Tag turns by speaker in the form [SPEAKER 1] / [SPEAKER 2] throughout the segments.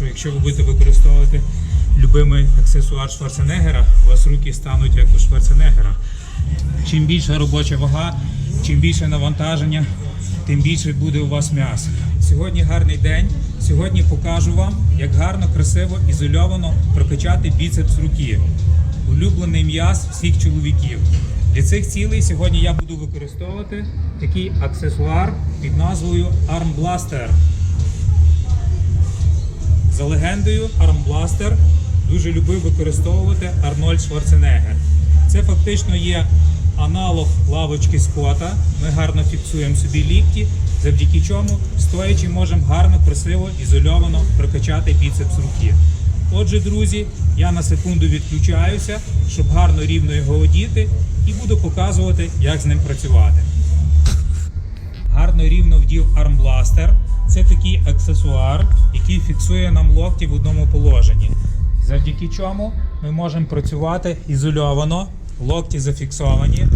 [SPEAKER 1] що якщо ви будете використовувати любимий аксесуар Шварценеггера, у вас руки стануть як у Шварценеггера. Чим більша робоча вага, чим більше навантаження, тим більше буде у вас м'яс. Сьогодні гарний день. Сьогодні покажу вам, як гарно, красиво, ізольовано прокачати біцепс руки. Улюблений м'яз всіх чоловіків. Для цих цілей сьогодні я буду використовувати такий аксесуар під назвою Arm Blaster. За легендою, армбластер дуже любив використовувати Арнольд Шварценеггер. Це фактично є аналог лавочки скота. Ми гарно фіксуємо собі лікті, завдяки чому, стоячи, можемо гарно, красиво, ізольовано прокачати біцепс руки. Отже, друзі, я на секунду відключаюся, щоб гарно рівно його одіти, і буду показувати, як з ним працювати. Гарно рівно вдів армбластер. Це такий аксесуар, який фіксує нам локті в одному положенні. Завдяки чому ми можемо працювати ізольовано, локті зафіксовані.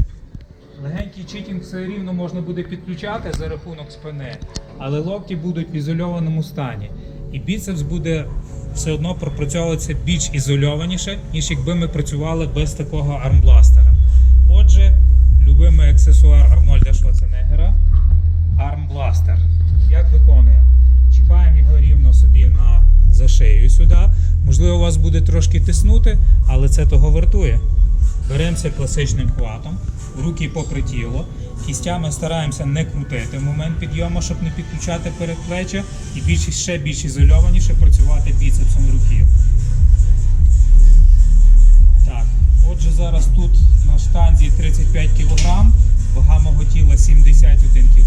[SPEAKER 1] Легенький читінг все рівно можна буде підключати за рахунок спини, але локті будуть в ізольованому стані. І біцепс буде все одно пропрацьовуватися більш ізольованіше, ніж якби ми працювали без такого армбластера. Отже, любимий аксесуар Арнольда Шварценеггера армбластер. Як виконує? Чіпаємо його рівно собі на за шею сюди. Можливо, вас буде трошки тиснути, але це того вартує. Беремося класичним хватом, руки попри тіло. Кістями стараємося не крутити в момент підйому, щоб не підключати передплечя і більш, ще більш ізольованіше працювати біцепсом руки. Так, отже, зараз тут на штанзі 35 кг, вага мого тіла 71 кг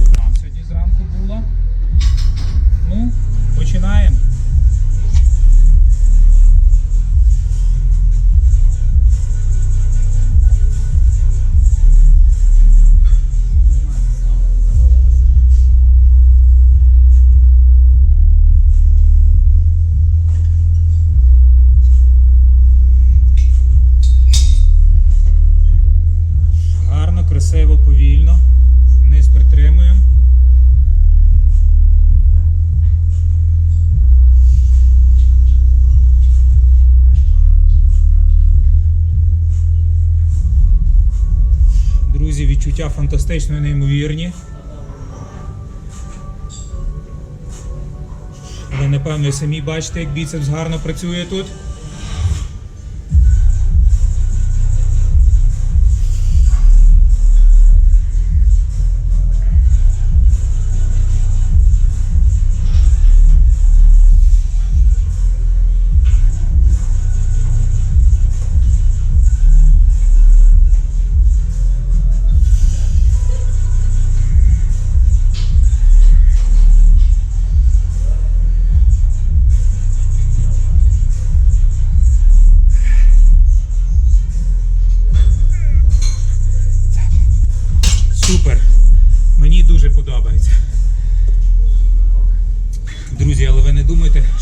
[SPEAKER 1] фантастично неймовірні. Ви, напевно, самі бачите, як біцепс гарно працює тут.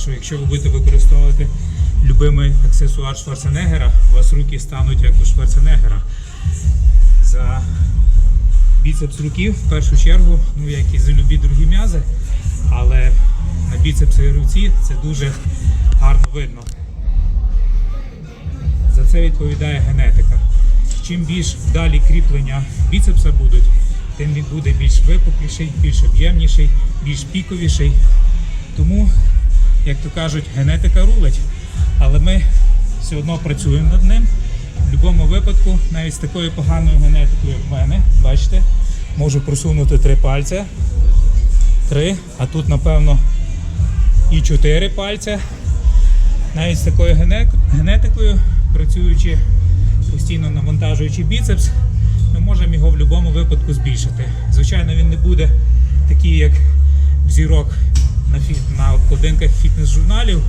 [SPEAKER 1] Що якщо ви будете використовувати любимий аксесуар Шварценеггера, у вас руки стануть як у Шварценеггера. За біцепс руки в першу чергу, ну як і за любі другі м'язи, але на біцепсі руці це дуже гарно видно. За це відповідає генетика. Чим більш далі кріплення біцепса будуть, тим він буде більш випукліший, більш об'ємніший, більш піковіший. Тому, як то кажуть, генетика рулить. Але ми все одно працюємо над ним. В будь-якому випадку, навіть з такою поганою генетикою, як в мене, бачите, можу просунути три пальця. Три, а тут, напевно, і чотири пальця. Навіть з такою генетикою, працюючи постійно навантажуючи біцепс, ми можемо його в будь-якому випадку збільшити. Звичайно, він не буде такий, як взірок на, фі- на обкладинках фітнес-журналів,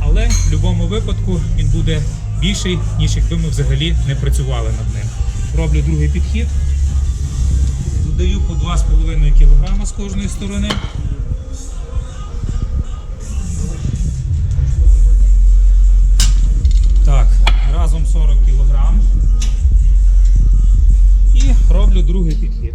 [SPEAKER 1] але в будь-якому випадку він буде більший, ніж якби ми взагалі не працювали над ним. Роблю другий підхід. Додаю по 2,5 кг з кожної сторони. Так, разом 40 кг. І роблю другий підхід.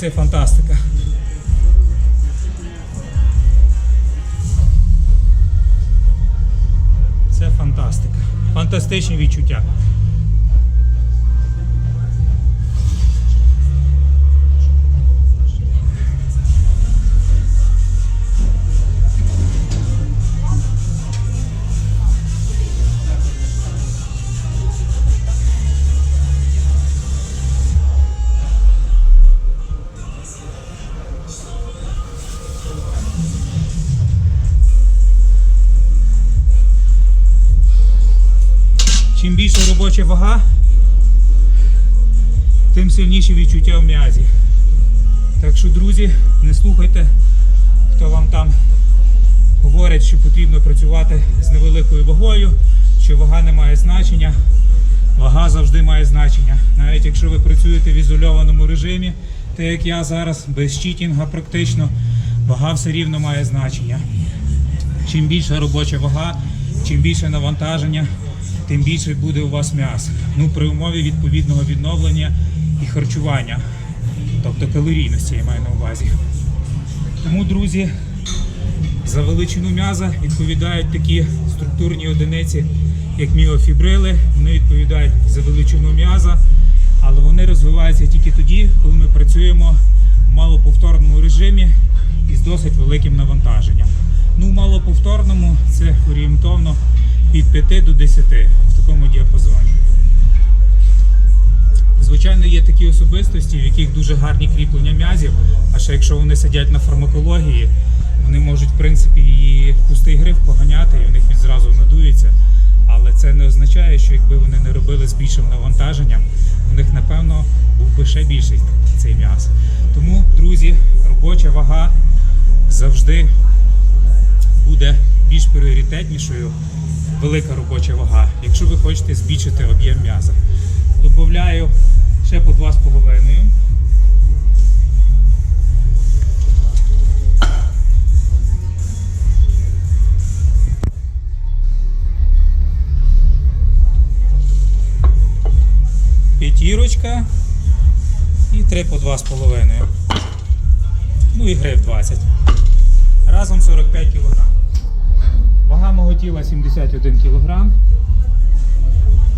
[SPEAKER 1] Це фантастика. Це фантастика. Фантастичні відчуття. Чим більша робоча вага, тим сильніші відчуття в м'язі. Так що, друзі, не слухайте, хто вам там говорить, що потрібно працювати з невеликою вагою, що вага не має значення. Вага завжди має значення. Навіть якщо ви працюєте в ізольованому режимі, так як я зараз, без читінга практично, вага все рівно має значення. Чим більша робоча вага, чим більше навантаження, тим більше буде у вас м'яс. Ну, при умові відповідного відновлення і харчування, тобто калорійності я маю на увазі. Тому, друзі, за величину м'яза відповідають такі структурні одиниці, як міофібрили. Вони відповідають за величину м'яза, але вони розвиваються тільки тоді, коли ми працюємо в малоповторному режимі і з досить великим навантаженням. Ну, малоповторному це орієнтовно від 5 до 10 в такому діапазоні. Звичайно, є такі особистості, в яких дуже гарні кріплення м'язів, а ще якщо вони сидять на фармакології, вони можуть в принципі і пустий гриф поганяти, і в них він зразу надується. Але це не означає, що якби вони не робили з більшим навантаженням, у них напевно був би ще більший цей м'яз. Тому, друзі, робоча вага завжди буде більш пріоритетнішою велика робоча вага, якщо ви хочете збільшити об'єм м'яза. Добавляю ще по 2,5. П'ятірочка і 3 по 2,5. Ну і гриф 20. Разом 45 кг. Вага мого тіла 71 кг.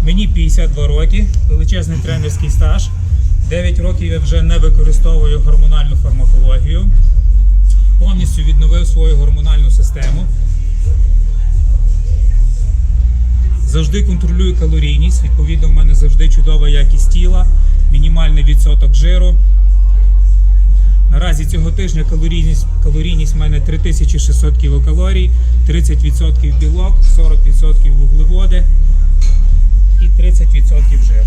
[SPEAKER 1] Мені 52 роки, величезний тренерський стаж. 9 років я вже не використовую гормональну фармакологію. Повністю відновив свою гормональну систему. Завжди контролюю калорійність. Відповідно, в мене завжди чудова якість тіла, мінімальний відсоток жиру. Наразі цього тижня калорійність, калорійність в мене 3600 кілокалорій, 30% білок, 40% вуглеводи і 30% жир.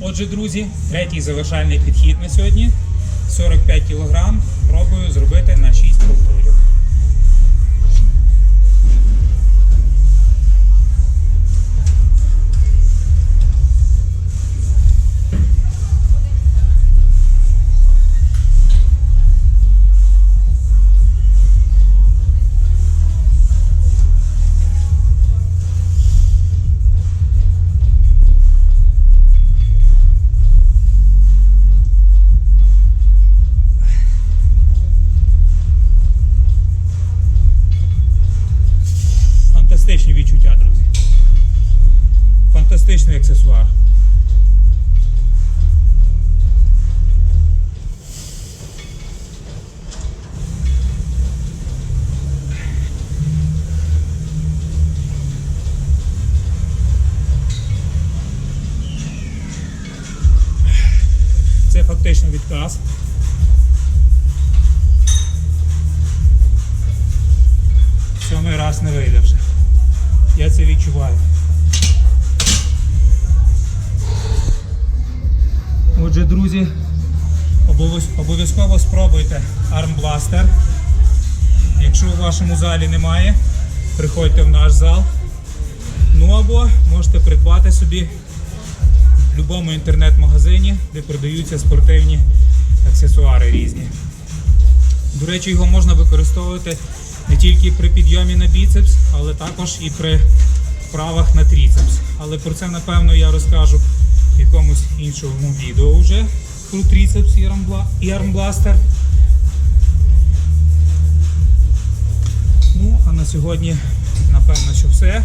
[SPEAKER 1] Отже, друзі, третій завершальний підхід на сьогодні. 45 кг. Пробую зробити на 6 повторів. Я це відчуваю. Отже, друзі, обов'язково спробуйте армбластер. Якщо у вашому залі немає, приходьте в наш зал. Ну або можете придбати собі в будь-якому інтернет-магазині, де продаються спортивні аксесуари різні. До речі, його можна використовувати не тільки при підйомі на біцепс, але також і при вправах на тріцепс. Але про це, напевно, я розкажу в якомусь іншому відео вже. і армбла- і армбластер. Ну, а на сьогодні, напевно, що все.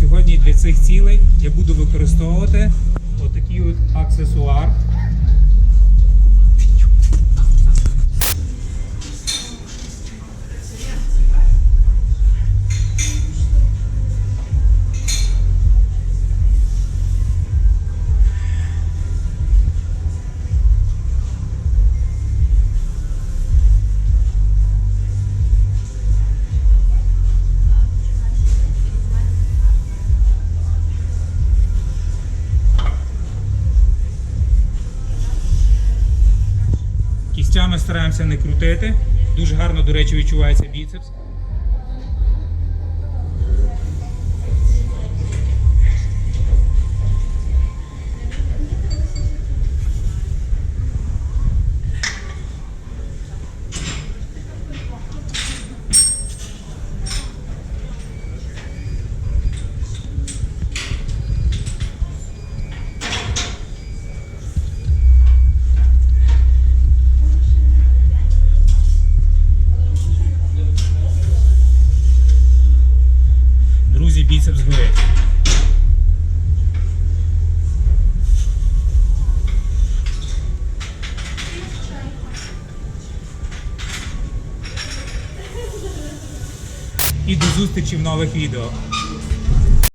[SPEAKER 1] Сьогодні для цих цілей я буду використовувати отакий от аксесуар. Стараємося не крутити. Дуже гарно, до речі, відчувається біцепс. Зустрічі в нових відео.